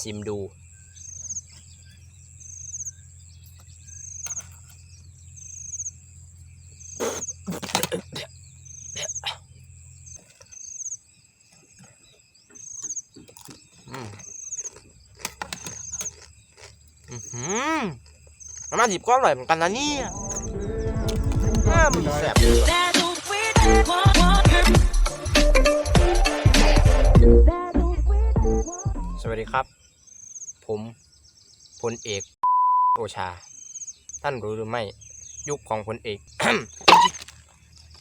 ซิมดู อืมอื้อหือน้ำมันดิบก็อร่อยเหมือนกันนะเนี่ยอ้ามันแสบสวัสดีครับ ผมพลเอกโอชา ท่านรู้หรือไม่ยุคของพลเอก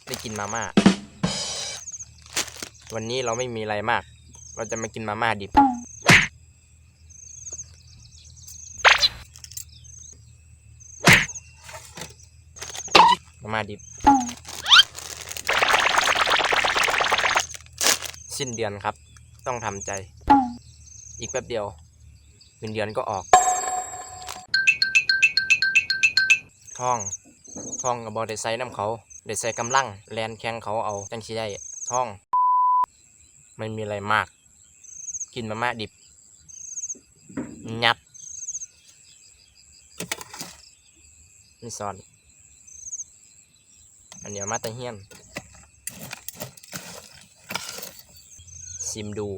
ได้กินมาม่า วันนี้เราไม่มีอะไรมาก เราจะมากินมาม่าดิบ มาม่าดิบ สิ้นเดือนครับ ต้องทำใจ อีกแป๊บเดียว งินเดือนก็ออกท่องท่องกับบอได้ใส่น้ำเขาได้ใส่กำลังแลนแข่งเขาเอาจังสิได้ท่อง ไม่มีอะไรมาก กินมาม่าดิบ ยับนี่ซอนอันเดียวมาตะเฮียนซิมดู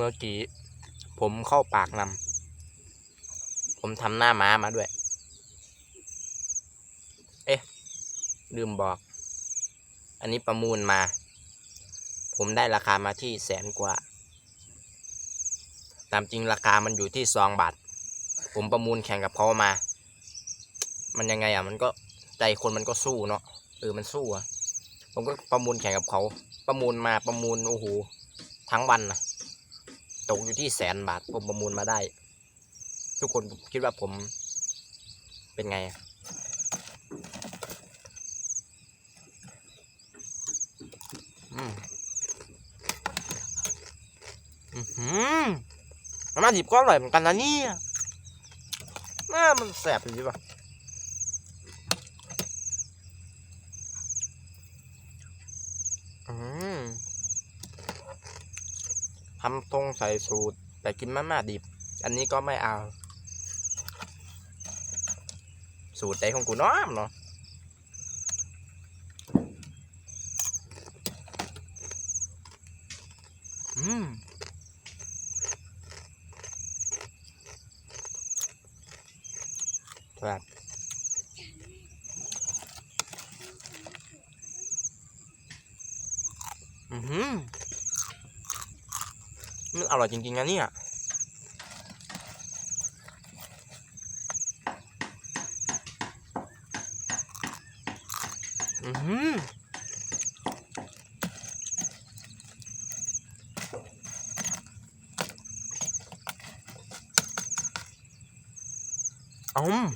มื่อกี้ ผมเข้าปากนำผมทำหน้าม้ามาด้วย เอ๊ะ ลืมบอก อันนี้ประมูลมา ผมได้ราคามาที่แสนกว่า ตามจริงราคามันอยู่ที่สองบาท ผมประมูลแข่งกับเขามา มันยังไงอะ มันก็ใจคนมันก็สู้เนาะ เออ มันสู้อะ ผมก็ประมูลแข่งกับเขา ประมูลมาประมูล โอ้โห ทั้งวันนะ ตกอยู่ที่แสนบาทผมประมูลมาได้ ทุกคนคิดว่าผมเป็นไง อืมอือหือน้ำมันดิบก็อร่อยเหมือนกันนะนี่น่ามันแสบจริงป่ะอืม ทำตรงใส่สูตร แต่กินมาม่าดิบ อันนี้ก็ไม่เอา สูตรใดของกูน้อมเนาะอืมครับอือหือ มันอร่อยจริงๆนะเนี่ยอือหืออืม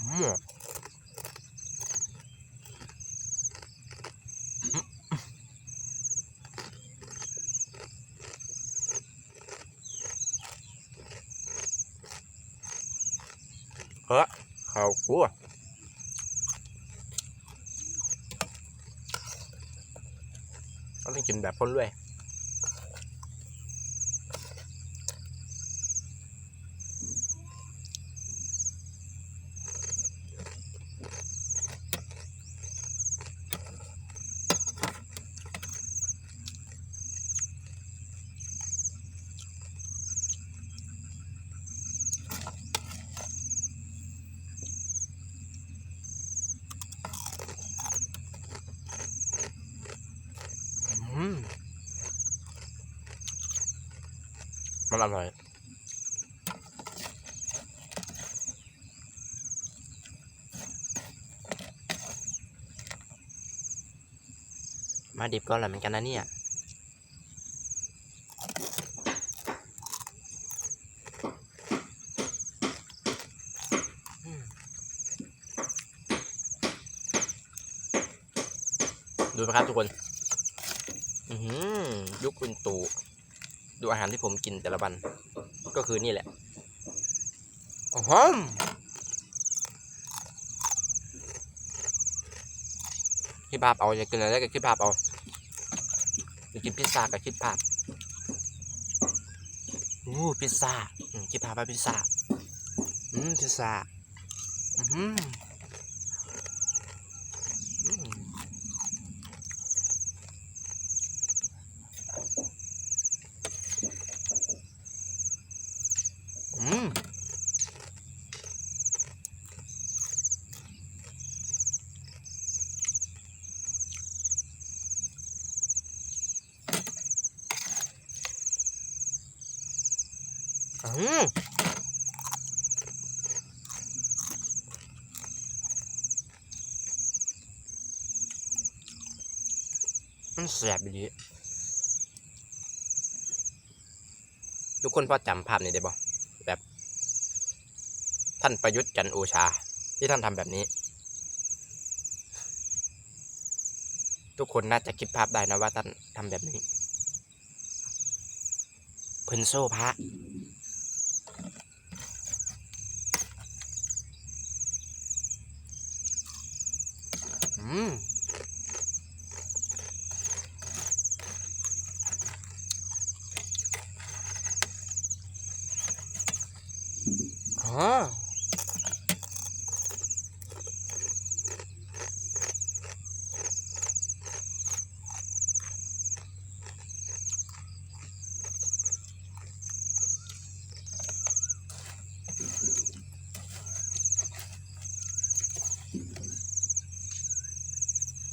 อืม เฮ้ยข้าวคั่วต้องกินแบบพ้นด้วย อืม มันอร่อยมาดิบก็อร่อยเหมือนกันนะเนี่ยดูนะครับทุกคน อืยุคคุณตู่ ดูอาหารที่ผมกินแต่ละวัน ก็คือนี่แหละโอ้โหคิดภาพเอาอยากกินอะไรก็คิดภาพเอาอยากกินพิซซ่าก็คิดภาพอู้พิซซ่าคิดภาพว่าพิซซ่าอืมพิซซ่าอืม มันแสบดีทุกคนพอจำภาพนี้ได้บ่แบบ ท่านประยุทธ์จันโอชา ที่ท่านทำแบบนี้ ทุกคนน่าจะคิดภาพได้นะว่าท่านทำแบบนี้เพิ่นโซ่พระ อืม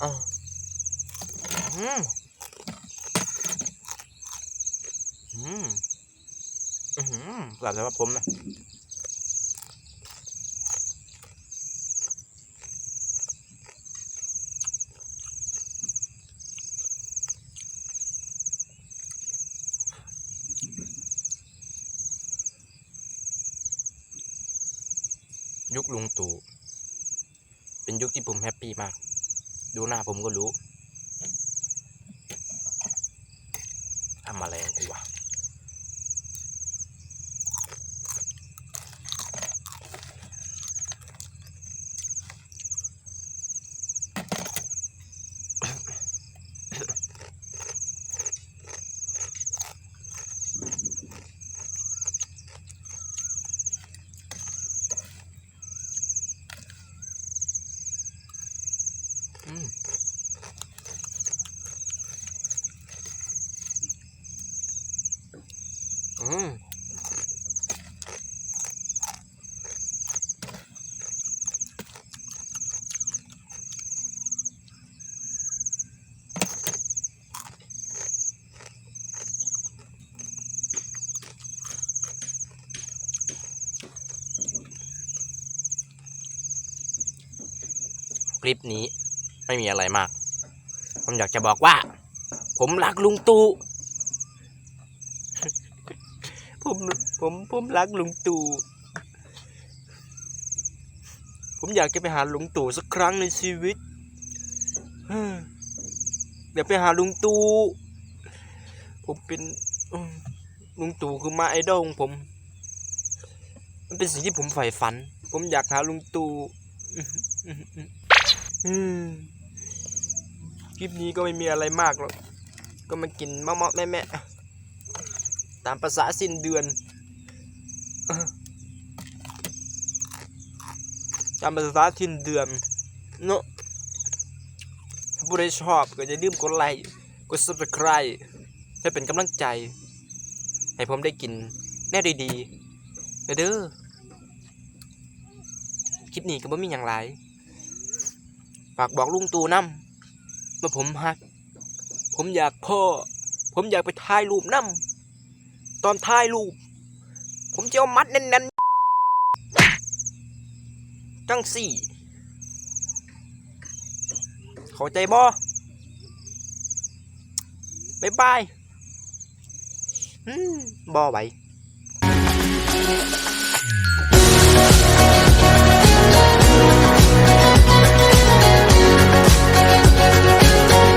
อ่าอืมอืมอืมหลับสำหรับผมนะยุคลุงตู่เป็นยุคที่ผมแฮปปี้มาก ดูหน้าผมก็รู้ทำอะไรองกูวะ ลิปนี้ไม่มีอะไรมาก ผมอยากจะบอกว่า ผมรักลุงตู่ผมผมผมรักลุงตู่ผมอยากจะไปหาลุงตู่สักครั้งในชีวิตเดี๋ยวไปหาลุงตู่ผมเป็นลุงตู่คือมาไอดอลของผม มันเป็นสิ่งที่ผมใฝ่ฝัน ผมอยากหาลุงตู่ คลิปนี้ก็ไม่มีอะไรมากหรอก ก็มากินมะมะแม่แม่ตามภาษาสิ้นเดือน ตามภาษาสิ้นเดือน เนอะถ้าผู้ใดชอบก็อย่าลืมกดไลค์ กด subscribe ให้เป็นกำลังใจ ให้ผมได้กินแน่ดีๆเด้อคลิปนี้ก็บ่มีอย่างไร ฝากบอกลุงตู่นำว่าผมฮัก ผมอยากพ่อ ผมอยากไปถ่ายรูปนำตอนถ่ายรูป ผมจะเอามัดแน่นๆจังสี่ เข้าใจบ่บ๊ายบายอืมบ่ไหว